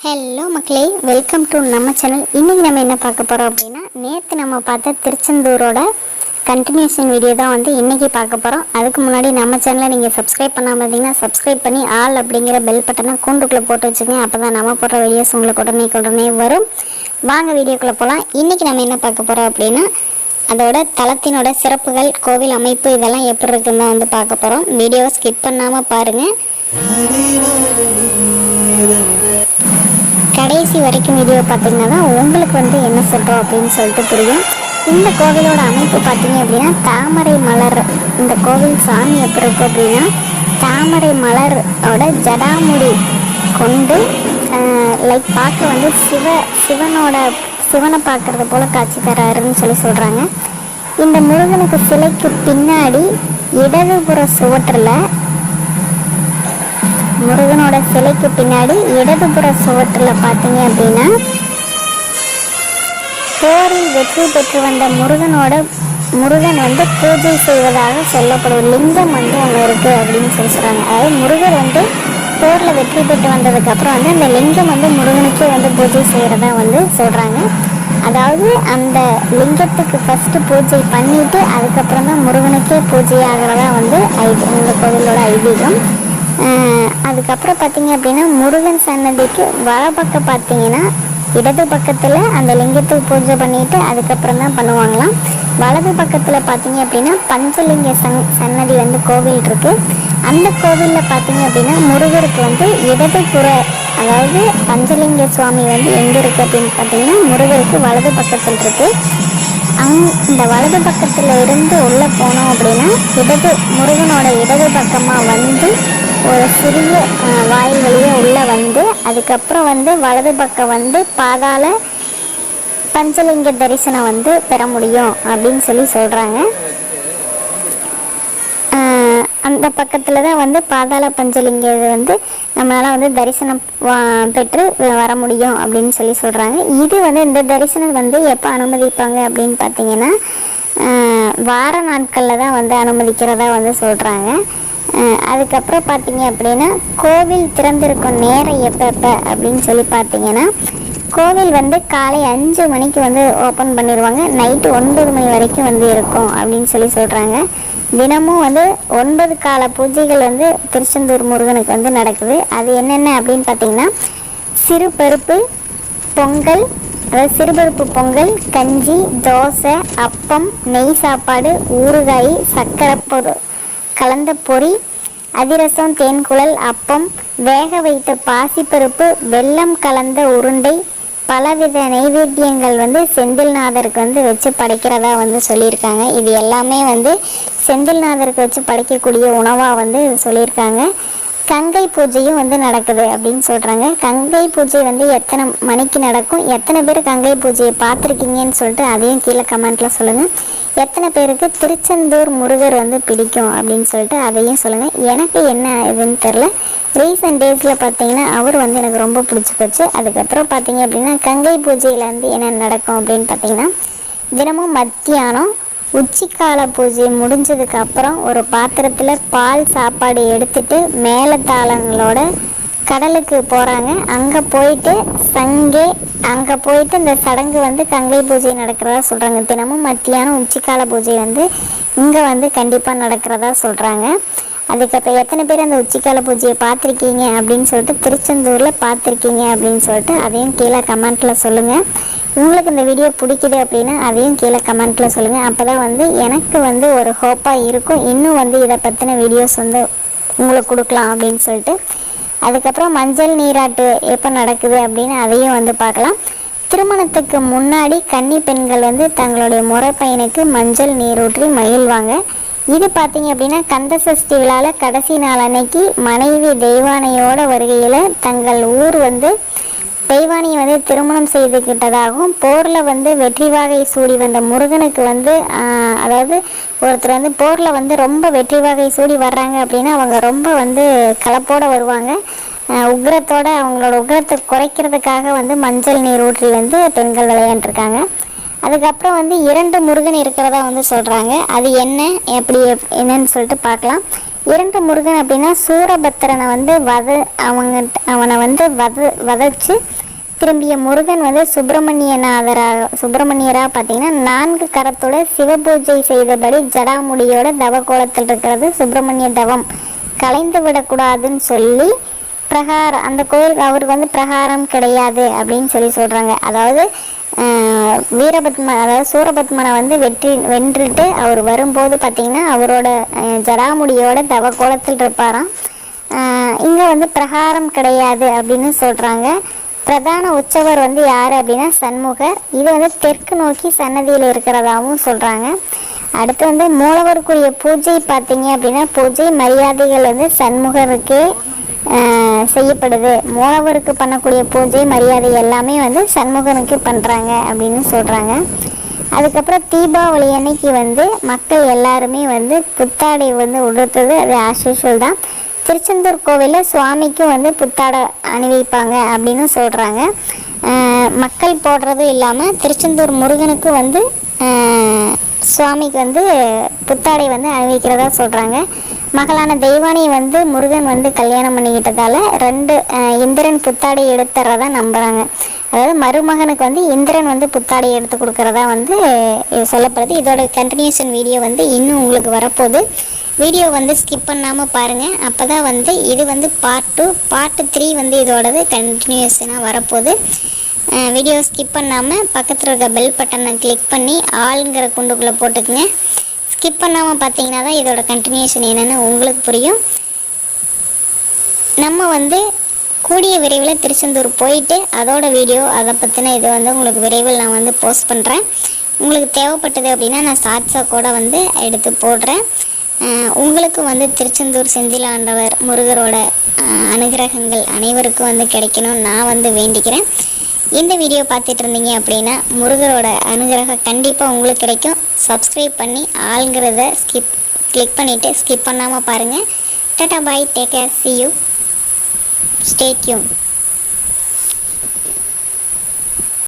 Hello மக்களே. Welcome to நம்ம channel இன்றைக்கி நம்ம என்ன பார்க்க போகிறோம் அப்படின்னா நேற்று நம்ம பார்த்த திருச்செந்தூரோட கண்டினியூஷன் வீடியோ தான் வந்து இன்றைக்கி பார்க்க போகிறோம் அதுக்கு முன்னாடி நம்ம சேனலை நீங்கள் சப்ஸ்கிரைப் பண்ணாமல் இருந்தீங்கன்னா சப்ஸ்கிரைப் பண்ணி ஆல் அப்படிங்கிற பெல் பட்டனை கூண்டுக்குள்ளே போட்டு வச்சுக்கோங்க. அப்போ தான் நம்ம போடுற வீடியோஸ் உங்களுக்கு உடனே உடனே வரும். வாங்க வீடியோக்குள்ளே போகலாம் இன்றைக்கி நம்ம என்ன பார்க்க போகிறோம் அப்படின்னா அதோட தளத்தினோட சிறப்புகள் கோவில் அமைப்பு இதெல்லாம் எப்படி இருக்குன்னு தான் வந்து பார்க்க போகிறோம் வீடியோவை ஸ்கிப் பண்ணாமல் பாருங்கள் கடைசி வரைக்கும் வீடியோ பார்த்தீங்கன்னா தான் உங்களுக்கு வந்து என்ன சொல்கிறோம் அப்படின்னு சொல்லிட்டு புரியும். இந்த கோவிலோட அமைப்பு பார்த்தீங்க அப்படின்னா தாமரை மலர் இந்த கோவில் சாமி எப்படி இருக்கு அப்படின்னா தாமரை மலரோட ஜடாமுடி கொண்டு லைக் பார்க்க வந்து சிவ சிவனோட சிவனை பார்க்கறது போல காட்சி தராருன்னு சொல்லி சொல்கிறாங்க இந்த முருகனுக்கு சிலைக்கு பின்னாடி இடதுபுற சுவற்றில் முருகனோட சிலைக்கு பின்னாடி இடதுபுற சுவற்றில் பார்த்தீங்க அப்படின்னா போரில் வெற்றி பெற்று வந்த முருகனோட முருகன் வந்து பூஜை செய்வதாக சொல்லப்படும். லிங்கம் வந்து ஒன்று இருக்குது அப்படின்னு சொல்லி சொல்கிறாங்க அதாவது முருகர் வந்து போரில் வெற்றி பெற்று வந்ததுக்கப்புறம் வந்து அந்த லிங்கம் வந்து முருகனுக்கே வந்து பூஜை செய்கிறதா வந்து சொல்கிறாங்க அதாவது அந்த லிங்கத்துக்கு ஃபஸ்ட்டு பூஜை பண்ணிவிட்டு அதுக்கப்புறம் தான் முருகனுக்கே பூஜை ஆகிறதா வந்து ஐதி இந்த கோவிலோட ஐதீகம். அதுக்கப்புறம் பார்த்தீங்க அப்படின்னா முருகன் சன்னதிக்கு வலப்பக்கம் பார்த்தீங்கன்னா இடது பக்கத்தில் அந்த லிங்கத்துக்கு பூஜை பண்ணிட்டு அதுக்கப்புறம் தான் பண்ணுவாங்களாம். வலது பக்கத்தில் பார்த்தீங்க அப்படின்னா பஞ்சலிங்க சன் சன்னதி வந்து கோவில் இருக்குது அந்த கோவிலில் பார்த்தீங்க அப்படின்னா முருகருக்கு வந்து இடதுபுற அதாவது பஞ்சலிங்க சுவாமி வந்து எங்கே இருக்குது அப்படின்னு பார்த்தீங்கன்னா முருகருக்கு வலது பக்கத்தில் இருக்குது அங் இந்த வலது பக்கத்தில் இருந்து உள்ளே போனோம் அப்படின்னா இடது முருகனோட இடது பக்கமாக வந்து ஒரு சிறிய அஹ், வாயில் வழியே உள்ளே வந்து அதுக்கப்புறம் வந்து வலது பக்கம் வந்து பாதாள பஞ்சலிங்க தரிசனம் வந்து பெற முடியும் அப்படின்னு சொல்லி சொல்கிறாங்க அந்த பக்கத்தில் தான் வந்து பாதாள பஞ்சலிங்க இது வந்து நம்மளால் வந்து தரிசனம் வா- பெற்று வர முடியும் அப்படின்னு சொல்லி சொல்கிறாங்க இது வந்து இந்த தரிசனம் வந்து எப்போ அனுமதிப்பாங்க அப்படின்னு பார்த்தீங்கன்னா ஆஹ் வார நாட்களில் தான் வந்து அனுமதிக்கிறதா வந்து சொல்கிறாங்க அதுக்கப்புறம் பார்த்தீங்க அப்படின்னா கோவில் திறந்திருக்கும் நேரம் எப்போ எப்போ அப்படின்னு சொல்லி பார்த்தீங்கன்னா கோவில் வந்து காலை அஞ்சு மணிக்கு வந்து ஓப்பன் பண்ணிடுவாங்க நைட்டு ஒன்பது மணி வரைக்கும் வந்து இருக்கும் அப்படின்னு சொல்லி சொல்கிறாங்க தினமும் வந்து ஒன்பது கால பூஜைகள் வந்து திருச்செந்தூர் முருகனுக்கு வந்து நடக்குது. அது என்னென்ன அப்படின்னு பார்த்தீங்கன்னா சிறு பருப்பு பொங்கல் அதாவது சிறுபருப்பு பொங்கல் கஞ்சி தோசை அப்பம் நெய் சாப்பாடு ஊறுகாய் சர்க்கரை பொருள் கலந்த பொரி அதிரசம் தேன்குழல் அப்பம் வேக வைத்த பாசிப்பருப்பு வெல்லம் கலந்த உருண்டை பலவித நைவேத்தியங்கள் வந்து செந்தில்நாதருக்கு வந்து வச்சு படைக்கிறதா வந்து சொல்லியிருக்காங்க. இது எல்லாமே வந்து செந்தில்நாதருக்கு வச்சு படைக்கக்கூடிய உணவாக வந்து சொல்லியிருக்காங்க. கங்கை பூஜையும் வந்து நடக்குது அப்படின்னு சொல்கிறாங்க கங்கை பூஜை வந்து எத்தனை மணிக்கு நடக்கும்? எத்தனை பேர் கங்கை பூஜையை பார்த்துருக்கீங்கன்னு சொல்லிட்டு அதையும் கீழே கமெண்ட்டில் சொல்லுங்கள் எத்தனை பேருக்கு திருச்செந்தூர் முருகர் வந்து பிடிக்கும் அப்படின்னு சொல்லிட்டு அதையும் சொல்லுங்கள் எனக்கு என்ன இதுன்னு தெரில ரீசெண்ட் டேஸில் பார்த்தீங்கன்னா அவர் வந்து எனக்கு ரொம்ப பிடிச்சி போச்சு. அதுக்கப்புறம் பார்த்தீங்க அப்படின்னா கங்கை பூஜையில் வந்து என்ன நடக்கும் அப்படின்னு பார்த்தீங்கன்னா தினமும் மத்தியானம் உச்சிக்கால பூஜை முடிஞ்சதுக்கு அப்புறம் ஒரு பாத்திரத்தில் பால் சாப்பாடு எடுத்துட்டு மேலத்தாளங்களோட கடலுக்கு போகிறாங்க அங்கே போயிட்டு சங்கே அங்கே போயிட்டு இந்த சடங்கு வந்து கங்கை பூஜை நடக்கிறதா சொல்கிறாங்க தினமும் மத்தியானம் உச்சிக்கால பூஜை வந்து இங்கே வந்து கண்டிப்பாக நடக்கிறதா சொல்கிறாங்க அதுக்கப்புறம் எத்தனை பேர் அந்த உச்சிக்கால பூஜையை பார்த்துருக்கீங்க அப்படின்னு சொல்லிட்டு திருச்செந்தூரில் பார்த்துருக்கீங்க அப்படின்னு சொல்லிட்டு அதையும் கீழே கமெண்ட்டில் சொல்லுங்கள் உங்களுக்கு இந்த வீடியோ பிடிக்குது அப்படின்னா அதையும் கீழே கமெண்ட்டில் சொல்லுங்கள் அப்போ தான் வந்து எனக்கு வந்து ஒரு ஹோப்பாக இருக்கும். இன்னும் வந்து இதை பற்றின வீடியோஸ் வந்து உங்களுக்கு கொடுக்கலாம் அப்படின்னு சொல்லிட்டு அதுக்கப்புறம் மஞ்சள் நீராட்டு எப்போ நடக்குது அப்படின்னு அதையும் வந்து பார்க்கலாம். திருமணத்துக்கு முன்னாடி கன்னி பெண்கள் வந்து தங்களுடைய முறை பையனுக்கு மஞ்சள் நீரூற்றி மகிழ்வாங்க. இது பார்த்தீங்க அப்படின்னா கந்த சஷ்டி விழாவில் கடைசி நாள் அன்னைக்கு மனைவி தெய்வானையோட வருகையில் தங்கள் ஊர் வந்து தெய்வானியை வந்து திருமணம் செய்துக்கிட்டதாகவும் போரில் வந்து வெற்றி வாகை சூடி வந்த முருகனுக்கு வந்து சொல்லலாம் அதாவது ஒருத்தர் வந்து போரில் வந்து ரொம்ப வெற்றி வகை சூடி வர்றாங்க அப்படின்னா அவங்க ரொம்ப வந்து கலப்போடு வருவாங்க. உக்ரத்தோட உக்கிரத்தோட அவங்களோட உக்கிரத்தை குறைக்கிறதுக்காக வந்து மஞ்சள் நீர் ஊற்றி வந்து பெண்கள் விளையாண்டுருக்காங்க. அதுக்கப்புறம் வந்து இரண்டு முருகன் இருக்கிறதா வந்து சொல்கிறாங்க அது என்ன எப்படி என்னன்னு சொல்லிட்டு பார்க்கலாம். இரண்டு முருகன் அப்படின்னா சூரபத்திரனை வந்து வத அவங்க அவனை வந்து வத வதச்சு திரும்பிய முருகன் வந்து சுப்பிரமணியநாதராக சுப்பிரமணியராக பார்த்தீங்கன்னா நான்கு கரத்தோட சிவபூஜை செய்தபடி ஜடாமுடியோட தவ கோலத்தில் இருக்கிறது சுப்பிரமணிய தவம். கலைந்து விடக்கூடாதுன்னு சொல்லி பிரகாரம் அந்த கோயில் அவருக்கு வந்து பிரகாரம் கிடையாது அப்படின்னு சொல்லி சொல்கிறாங்க அதாவது வீரபத்ம அதாவது சூரபத்மனை வந்து வெற்றி வென்றுட்டு அவர் வரும்போது பார்த்தீங்கன்னா அவரோட ஜடாமுடியோட தவ கோலத்தில் இருப்பாராம் இங்கே வந்து பிரகாரம் கிடையாது அப்படின்னு சொல்கிறாங்க பிரதான உற்சவர் வந்து யார் அப்படின்னா சண்முகர். இது வந்து தெற்கு நோக்கி சன்னதியில் இருக்கிறதாகவும் சொல்கிறாங்க அடுத்து வந்து மூலவருக்குரிய பூஜை பார்த்தீங்க அப்படின்னா பூஜை மரியாதைகள் வந்து சண்முகருக்கே ஆஹ், செய்யப்படுது. மூலவருக்கு பண்ணக்கூடிய பூஜை மரியாதை எல்லாமே வந்து சண்முகனுக்கு பண்ணுறாங்க அப்படின்னு சொல்கிறாங்க அதுக்கப்புறம் தீபாவளி அன்னைக்கு வந்து மக்கள் எல்லாருமே வந்து புத்தாடை வந்து உடுத்துறது அது ஆஸ்யூஷுவல் தான். திருச்செந்தூர் கோவிலில் சுவாமிக்கு வந்து புத்தாடை அணிவிப்பாங்க அப்படின்னு சொல்கிறாங்க மக்கள் போடுறது இல்லாமல் திருச்செந்தூர் முருகனுக்கு வந்து சுவாமிக்கு வந்து புத்தாடை வந்து அணிவிக்கிறதா சொல்கிறாங்க மகளான தெய்வானை வந்து முருகன் வந்து கல்யாணம் பண்ணிக்கிட்டதால ரெண்டு இந்திரன் புத்தாடை எடுத்துறதா நம்புகிறாங்க அதாவது மருமகனுக்கு வந்து இந்திரன் வந்து புத்தாடை எடுத்து கொடுக்குறதா வந்து சொல்லப்படுது. இதோட கண்டினியூஷன் வீடியோ வந்து இன்னும் உங்களுக்கு வரப்போகுது. வீடியோ வந்து ஸ்கிப் பண்ணாமல் பாருங்கள் அப்போ தான் வந்து இது வந்து பார்ட் டூ பார்ட் த்ரீ வந்து இதோடது கண்டினியூஷனாக வரப்போகுது. வீடியோ ஸ்கிப் பண்ணாமல் பக்கத்தில் இருக்க பெல் பட்டனை கிளிக் பண்ணி ஆளுங்கிற குண்டுக்குள்ளே போட்டுக்குங்க. ஸ்கிப் பண்ணாமல் பார்த்தீங்கன்னா தான் இதோட கண்டினியூஷன் என்னென்னு உங்களுக்கு புரியும். நம்ம வந்து கூடிய விரைவில் திருச்செந்தூர் போயிட்டு அதோட வீடியோ அதை பற்றின இது வந்து உங்களுக்கு விரைவில் நான் வந்து போஸ்ட் பண்ணுறேன் உங்களுக்கு தேவைப்பட்டது அப்படின்னா நான் ஷார்ட்ஸாக கூட வந்து எடுத்து போடுறேன். உங்களுக்கு வந்து திருச்செந்தூர் செந்தில் ஆண்டவர் முருகரோட அனுகிரகங்கள் அனைவருக்கும் வந்து கிடைக்கணும் நான் வந்து வேண்டிக்கிறேன். இந்த வீடியோ பார்த்துட்டு இருந்தீங்க அப்படின்னா முருகரோட அனுகிரகம் கண்டிப்பாக உங்களுக்கு கிடைக்கும். சப்ஸ்கிரைப் பண்ணி ஆளுங்கிறத ஸ்கிப் கிளிக் பண்ணிவிட்டு ஸ்கிப் பண்ணாமல் பாருங்கள் tata bye take care see you Stay.